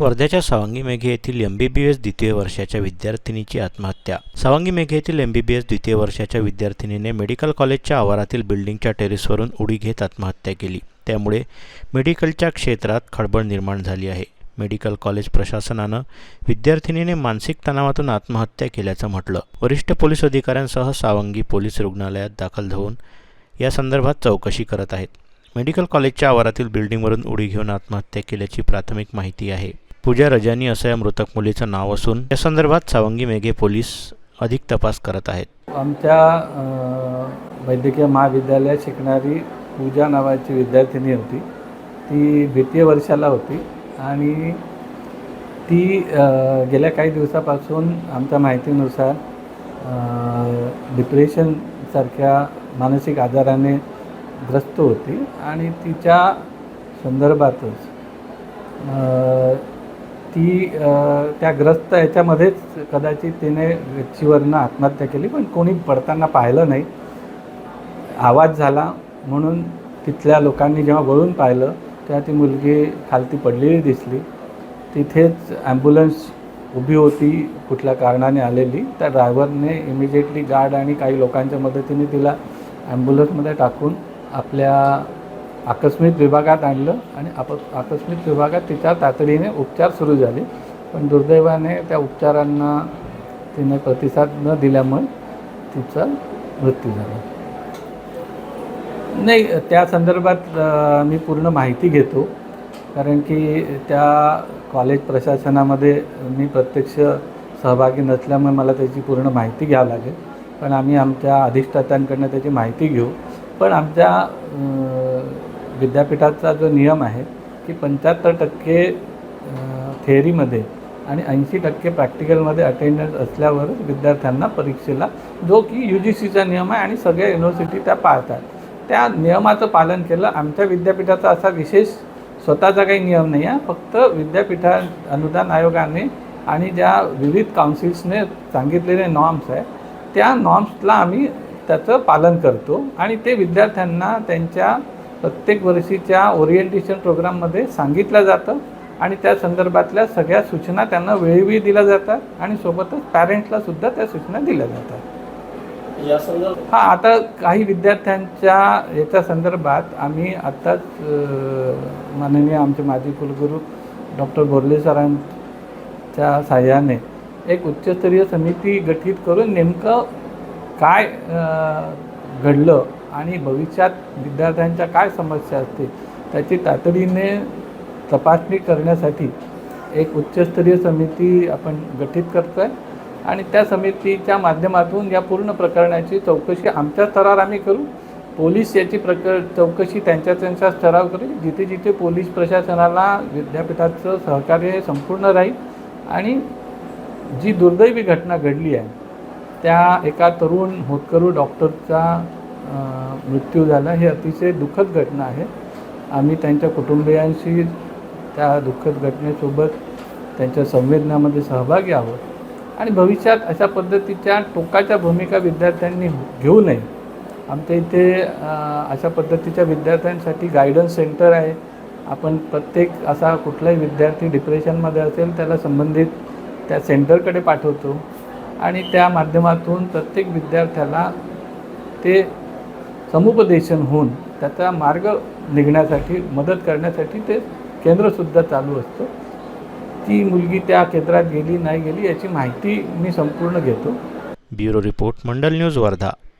वर्ध्याच्या सावंगी मेघे येथील एम बी बी एस द्वितीय वर्षाच्या विद्यार्थिनीची आत्महत्या. सावंगी मेघे येथील एम बी बी एस द्वितीय वर्षाच्या विद्यार्थिनीने मेडिकल कॉलेजच्या आवारातील बिल्डिंगच्या टेरेसवरून उडी घेत आत्महत्या केली. त्यामुळे मेडिकलच्या क्षेत्रात खळबळ निर्माण झाली आहे. मेडिकल कॉलेज प्रशासनानं विद्यार्थिनीने मानसिक तणावातून आत्महत्या केल्याचं म्हटलं. वरिष्ठ पोलीस अधिकाऱ्यांसह सावंगी पोलीस रुग्णालयात दाखल होऊन या संदर्भात चौकशी करत आहेत. मेडिकल कॉलेजच्या आवारातील बिल्डिंगवरून उडी घेऊन आत्महत्या केल्याची प्राथमिक माहिती आहे. पूजा रजानी असं या मृतक मुलीचं नाव असून या संदर्भात सावंगी मेघे पोलीस अधिक तपास करत आहेत. आमच्या वैद्यकीय महाविद्यालयात शिकणारी पूजा नावाची विद्यार्थिनी होती. ती द्वितीय वर्षाला होती आणि ती गेल्या काही दिवसापासून आमच्या माहितीनुसार डिप्रेशनसारख्या मानसिक आजाराने ग्रस्त होती आणि तिच्या संदर्भातच ती त्या ग्रस्त याच्यामध्येच कदाचित तिने गच्चीवरनं आत्महत्या केली पण कोणी पडताना पाहिलं नाही. आवाज झाला म्हणून तिथल्या लोकांनी जेव्हा वळून पाहिलं तेव्हा ती मुलगी खालती पडलेली दिसली. तिथेच ॲम्ब्युलन्स उभी होती कुठल्या कारणाने आलेली. त्या ड्रायव्हरने इमिजिएटली गार्ड आणि काही लोकांच्या मदतीने तिला ॲम्ब्युलन्समध्ये टाकून आपल्या आकस्मिक विभागात आणलं आणि आप आकस्मिक विभागात तिच्या तातडीने उपचार सुरू झाले. पण दुर्दैवाने त्या उपचारांना तिने प्रतिसाद न दिल्यामुळे तिचा मृत्यू झाला. नाही त्या संदर्भात मी पूर्ण माहिती घेतो. कारण की त्या कॉलेज प्रशासनामध्ये मी प्रत्यक्ष सहभागी नसल्यामुळे मला त्याची पूर्ण माहिती घ्यावं लागेल. पण आम्ही आमच्या अधिष्ठातांकडनं त्याची माहिती घेऊ. पण आमच्या विद्यापीठाचा जो नियम आहे की पंच्याहत्तर टक्के थेअरीमध्ये आणि ऐंशी टक्के प्रॅक्टिकलमध्ये अटेंडन्स असल्यावरच विद्यार्थ्यांना परीक्षेला जो की यू जी सीचा नियम आहे आणि सगळ्या युनिव्हर्सिटी त्या पाळतात. त्या नियमाचं पालन केलं. आमच्या विद्यापीठाचा असा विशेष स्वतःचा काही नियम नाही आहे. फक्त विद्यापीठा अनुदान आयोगाने आणि ज्या विविध काउन्सिल्सने सांगितलेले नॉर्म्स आहे त्या नॉर्म्सला आम्ही त्याचं पालन करतो आणि ते विद्यार्थ्यांना त्यांच्या प्रत्येक वर्षीच्या ओरिएंटेशन प्रोग्राममध्ये सांगितलं जातं आणि त्या संदर्भातल्या सगळ्या सूचना त्यांना वेळोवेळी दिल्या जातात आणि सोबतच पॅरेंट्सला सुद्धा त्या सूचना दिल्या जातात. हां आता काही विद्यार्थ्यांच्या याच्या संदर्भात आम्ही आत्ताच माननीय आमचे माजी कुलगुरू डॉक्टर बोर्ले सरांच्या साह्याने एक उच्चस्तरीय समिती गठीत करून नेमकं काय घडलं आणि भविष्यात विद्यार्थ्यांच्या काय समस्या असतील त्याची तातडीने तपासणी करण्यासाठी एक उच्चस्तरीय समिती आपण गठीत करतो आहे आणि त्या समितीच्या माध्यमातून या पूर्ण प्रकरणाची चौकशी आमच्या स्तरावर आम्ही करू. पोलीस याची प्रकर चौकशी त्यांच्या त्यांच्या स्तरावर करू. जिथे जिथे पोलीस प्रशासनाला विद्यापीठाचं सहकार्य हे संपूर्ण राहील आणि जी दुर्दैवी घटना घडली आहे त्या एका तरुण होतकरू डॉक्टरचा मृत्यू झाला ही अतिशय दुःखद घटना आहे. आम्ही त्यांच्या कुटुंबियांशी त्या दुःखद घटनेसोबत त्यांच्या संवेदनामध्ये सहभागी आहोत. आणि भविष्यात अशा पद्धतीच्या टोकाच्या भूमिका विद्यार्थ्यांनी घेऊ नये. आमच्या इथे अशा पद्धतीच्या विद्यार्थ्यांसाठी गायडन्स सेंटर आहे. आपण प्रत्येक असा कुठलाही विद्यार्थी डिप्रेशनमध्ये असेल त्याला संबंधित त्या सेंटरकडे पाठवतो. आणि त्या माध्यमातून प्रत्येक विद्यार्थ्याला ते समुपदेशन होऊन त्याचा मार्ग निघण्यासाठी मदत करण्यासाठी ते केंद्रसुद्धा चालू असतं. ती मुलगी त्या केंद्रात गेली नाही गेली याची माहिती मी संपूर्ण घेतो. Bureau report Mandal news Wardha.